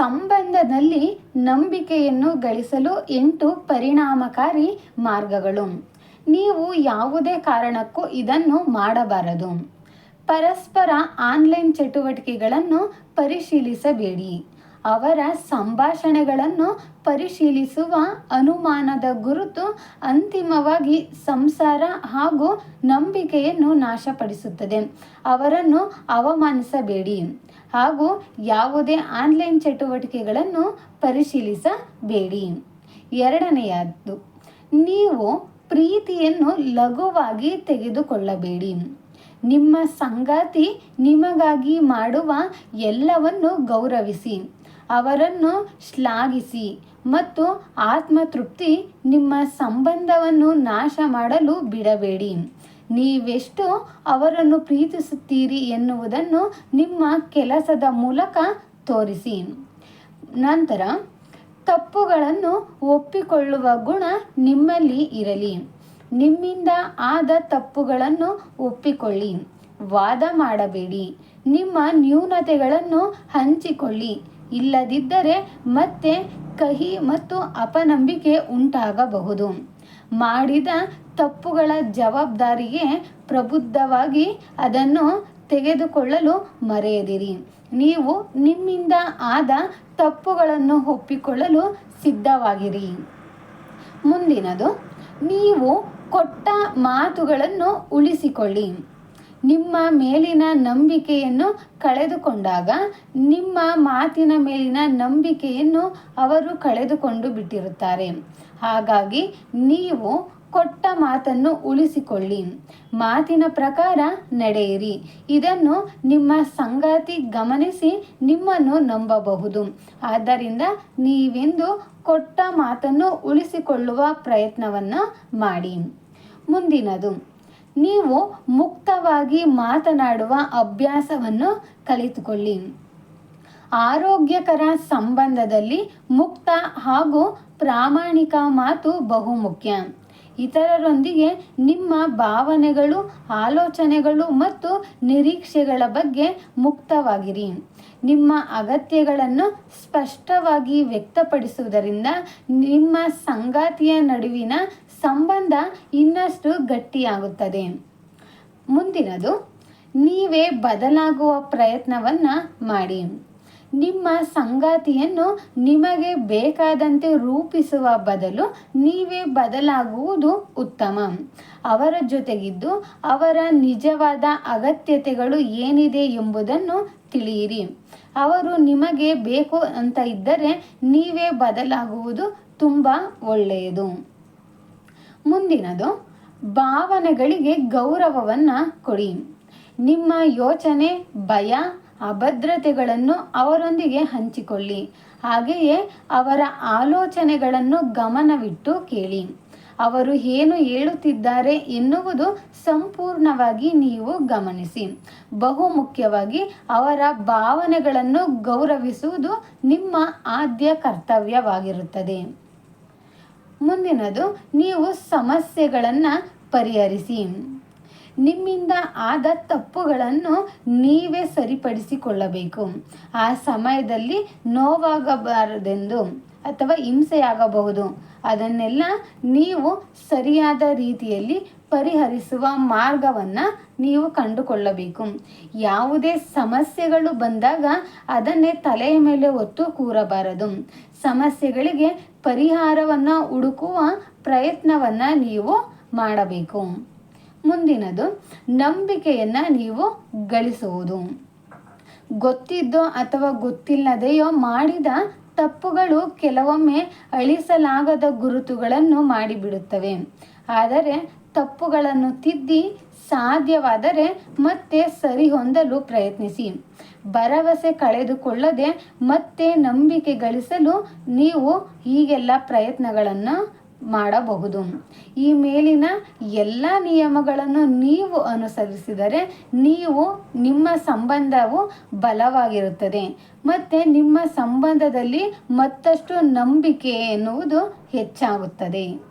ಸಂಬಂಧದಲ್ಲಿ ನಂಬಿಕೆಯನ್ನು ಗಳಿಸಲು ಎಂಟು ಪರಿಣಾಮಕಾರಿ ಮಾರ್ಗಗಳು. ನೀವು ಯಾವುದೇ ಕಾರಣಕ್ಕೂ ಇದನ್ನು ಮಾಡಬಾರದು. ಪರಸ್ಪರ ಆನ್ಲೈನ್ ಚಟುವಟಿಕೆಗಳನ್ನು ಪರಿಶೀಲಿಸಬೇಡಿ. ಅವರ ಸಂಭಾಷಣೆಗಳನ್ನು ಪರಿಶೀಲಿಸುವ ಅನುಮಾನದ ಗುರುತು ಅಂತಿಮವಾಗಿ ಸಂಸಾರ ಹಾಗೂ ನಂಬಿಕೆಯನ್ನು ನಾಶಪಡಿಸುತ್ತದೆ. ಅವರನ್ನು ಅವಮಾನಿಸಬೇಡಿ ಹಾಗೂ ಯಾವುದೇ ಆನ್ಲೈನ್ ಚಟುವಟಿಕೆಗಳನ್ನು ಪರಿಶೀಲಿಸಬೇಡಿ. ಎರಡನೆಯದು, ನೀವು ಪ್ರೀತಿಯನ್ನು ಲಘುವಾಗಿ ತೆಗೆದುಕೊಳ್ಳಬೇಡಿ. ನಿಮ್ಮ ಸಂಗಾತಿ ನಿಮಗಾಗಿ ಮಾಡುವ ಎಲ್ಲವನ್ನು ಗೌರವಿಸಿ. ಅವರನ್ನು ಶ್ಲಾಘಿಸಿ ಮತ್ತು ಆತ್ಮತೃಪ್ತಿ ನಿಮ್ಮ ಸಂಬಂಧವನ್ನು ನಾಶ ಮಾಡಲು ಬಿಡಬೇಡಿ. ನೀವೆಷ್ಟು ಅವರನ್ನು ಪ್ರೀತಿಸುತ್ತೀರಿ ಎನ್ನುವುದನ್ನು ನಿಮ್ಮ ಕೆಲಸದ ಮೂಲಕ ತೋರಿಸಿ. ನಂತರ, ತಪ್ಪುಗಳನ್ನು ಒಪ್ಪಿಕೊಳ್ಳುವ ಗುಣ ನಿಮ್ಮಲ್ಲಿ ಇರಲಿ. ನಿಮ್ಮಿಂದ ಆದ ತಪ್ಪುಗಳನ್ನು ಒಪ್ಪಿಕೊಳ್ಳಿ. ವಾದ ಮಾಡಬೇಡಿ. ನಿಮ್ಮ ನ್ಯೂನತೆಗಳನ್ನು ಹಂಚಿಕೊಳ್ಳಿ. ಇಲ್ಲದಿದ್ದರೆ ಮತ್ತೆ ಕಹಿ ಮತ್ತು ಅಪನಂಬಿಕೆ ಉಂಟಾಗಬಹುದು. ಮಾಡಿದ ತಪ್ಪುಗಳ ಜವಾಬ್ದಾರಿಗೆ ಪ್ರಬುದ್ಧವಾಗಿ ಅದನ್ನು ತೆಗೆದುಕೊಳ್ಳಲು ಮರೆಯದಿರಿ. ನೀವು ನಿಮ್ಮಿಂದ ಆದ ತಪ್ಪುಗಳನ್ನು ಒಪ್ಪಿಕೊಳ್ಳಲು ಸಿದ್ಧವಾಗಿರಿ. ಮುಂದಿನದು, ನೀವು ಕೊಟ್ಟ ಮಾತುಗಳನ್ನು ಉಳಿಸಿಕೊಳ್ಳಿ. ನಿಮ್ಮ ಮೇಲಿನ ನಂಬಿಕೆಯನ್ನು ಕಳೆದುಕೊಂಡಾಗ, ನಿಮ್ಮ ಮಾತಿನ ಮೇಲಿನ ನಂಬಿಕೆಯನ್ನು ಅವರು ಕಳೆದುಕೊಂಡು ಬಿಟ್ಟಿರುತ್ತಾರೆ. ಹಾಗಾಗಿ ನೀವು ಕೊಟ್ಟ ಮಾತನ್ನು ಉಳಿಸಿಕೊಳ್ಳಿ. ಮಾತಿನ ಪ್ರಕಾರ ನಡೆಯಿರಿ. ಇದನ್ನು ನಿಮ್ಮ ಸಂಗಾತಿ ಗಮನಿಸಿ ನಿಮ್ಮನ್ನು ನಂಬಬಹುದು. ಆದ್ದರಿಂದ ನೀವೆಂದು ಕೊಟ್ಟ ಮಾತನ್ನು ಉಳಿಸಿಕೊಳ್ಳುವ ಪ್ರಯತ್ನವನ್ನು ಮಾಡಿ. ಮುಂದಿನದು. ನೀವು ಮುಕ್ತವಾಗಿ ಮಾತನಾಡುವ ಅಭ್ಯಾಸವನ್ನು ಕಲಿತುಕೊಳ್ಳಿ. ಆರೋಗ್ಯಕರ ಸಂಬಂಧದಲ್ಲಿ ಮುಕ್ತ ಹಾಗೂ ಪ್ರಾಮಾಣಿಕ ಮಾತು ಬಹುಮುಖ್ಯ ಇತರರೊಂದಿಗೆ ನಿಮ್ಮ ಭಾವನೆಗಳು, ಆಲೋಚನೆಗಳು ಮತ್ತು ನಿರೀಕ್ಷೆಗಳ ಬಗ್ಗೆ ಮುಕ್ತವಾಗಿರಿ. ನಿಮ್ಮ ಅಗತ್ಯಗಳನ್ನು ಸ್ಪಷ್ಟವಾಗಿ ವ್ಯಕ್ತಪಡಿಸುವುದರಿಂದ ನಿಮ್ಮ ಸಂಗಾತಿಯ ನಡುವಿನ ಸಂಬಂಧ ಇನ್ನಷ್ಟು ಗಟ್ಟಿಯಾಗುತ್ತದೆ. ಮುಂದಿನದು, ನೀವೇ ಬದಲಾಗುವ ಪ್ರಯತ್ನವನ್ನು ಮಾಡಿ. ನಿಮ್ಮ ಸಂಗಾತಿಯನ್ನು ನಿಮಗೆ ಬೇಕಾದಂತೆ ರೂಪಿಸುವ ಬದಲು ನೀವೇ ಬದಲಾಗುವುದು ಉತ್ತಮ. ಅವರ ಜೊತೆಗಿದ್ದು ಅವರ ನಿಜವಾದ ಅಗತ್ಯತೆಗಳು ಏನಿದೆ ಎಂಬುದನ್ನು ತಿಳಿಯಿರಿ. ಅವರು ನಿಮಗೆ ಬೇಕು ಅಂತ ಇದ್ದರೆ ನೀವೇ ಬದಲಾಗುವುದು ತುಂಬ ಒಳ್ಳೆಯದು. ಮುಂದಿನದು, ಭಾವನೆಗಳಿಗೆ ಗೌರವವನ್ನು ಕೊಡಿ. ನಿಮ್ಮ ಯೋಚನೆ, ಭಯ ಅಭದ್ರತೆಗಳನ್ನು ಅವರೊಂದಿಗೆ ಹಂಚಿಕೊಳ್ಳಿ. ಹಾಗೆಯೇ ಅವರ ಆಲೋಚನೆಗಳನ್ನು ಗಮನವಿಟ್ಟು ಕೇಳಿ. ಅವರು ಏನು ಹೇಳುತ್ತಿದ್ದಾರೆ ಎನ್ನುವುದು ಸಂಪೂರ್ಣವಾಗಿ ನೀವು ಗಮನಿಸಿ. ಬಹು ಮುಖ್ಯವಾಗಿ ಅವರ ಭಾವನೆಗಳನ್ನು ಗೌರವಿಸುವುದು ನಿಮ್ಮ ಆದ್ಯ ಕರ್ತವ್ಯವಾಗಿರುತ್ತದೆ. ಮುಂದಿನದು, ನೀವು ಸಮಸ್ಯೆಗಳನ್ನು ಪರಿಹರಿಸಿ. ನಿಮ್ಮಿಂದ ಆದ ತಪ್ಪುಗಳನ್ನು ನೀವೇ ಸರಿಪಡಿಸಿಕೊಳ್ಳಬೇಕು. ಆ ಸಮಯದಲ್ಲಿ ನೋವಾಗಬಾರದೆಂದು ಅಥವಾ ಹಿಂಸೆಯಾಗಬಹುದು. ಅದನ್ನೆಲ್ಲ ನೀವು ಸರಿಯಾದ ರೀತಿಯಲ್ಲಿ ಪರಿಹರಿಸುವ ಮಾರ್ಗವನ್ನು ನೀವು ಕಂಡುಕೊಳ್ಳಬೇಕು. ಯಾವುದೇ ಸಮಸ್ಯೆಗಳು ಬಂದಾಗ ಅದನ್ನೇ ತಲೆಯ ಮೇಲೆ ಒತ್ತು ಕೂರಬಾರದು. ಸಮಸ್ಯೆಗಳಿಗೆ ಪರಿಹಾರವನ್ನು ಹುಡುಕುವ ಪ್ರಯತ್ನವನ್ನು ನೀವು ಮಾಡಬೇಕು. ಮುಂದಿನದು, ನಂಬಿಕೆಯನ್ನು ನೀವು ಗಳಿಸುವುದು. ಗೊತ್ತಿದ್ದೋ ಅಥವಾ ಗೊತ್ತಿಲ್ಲದೆಯೋ ಮಾಡಿದ ತಪ್ಪುಗಳು ಕೆಲವೊಮ್ಮೆ ಅಳಿಸಲಾಗದ ಗುರುತುಗಳನ್ನು ಮಾಡಿಬಿಡುತ್ತವೆ. ಆದರೆ ತಪ್ಪುಗಳನ್ನು ತಿದ್ದಿ ಸಾಧ್ಯವಾದರೆ ಮತ್ತೆ ಸರಿಹೊಂದಲು ಪ್ರಯತ್ನಿಸಿ. ಭರವಸೆ ಕಳೆದುಕೊಳ್ಳದೆ ಮತ್ತೆ ನಂಬಿಕೆ ಗಳಿಸಲು ನೀವು ಹೀಗೆಲ್ಲ ಪ್ರಯತ್ನಗಳನ್ನು ಮಾಡಬಹುದು. ಈ ಮೇಲಿನ ಎಲ್ಲ ನಿಯಮಗಳನ್ನು ನೀವು ಅನುಸರಿಸಿದರೆ ನೀವು ನಿಮ್ಮ ಸಂಬಂಧವು ಬಲವಾಗಿರುತ್ತದೆ. ಮತ್ತು ನಿಮ್ಮ ಸಂಬಂಧದಲ್ಲಿ ಮತ್ತಷ್ಟು ನಂಬಿಕೆ ಎನ್ನುವುದು ಹೆಚ್ಚಾಗುತ್ತದೆ.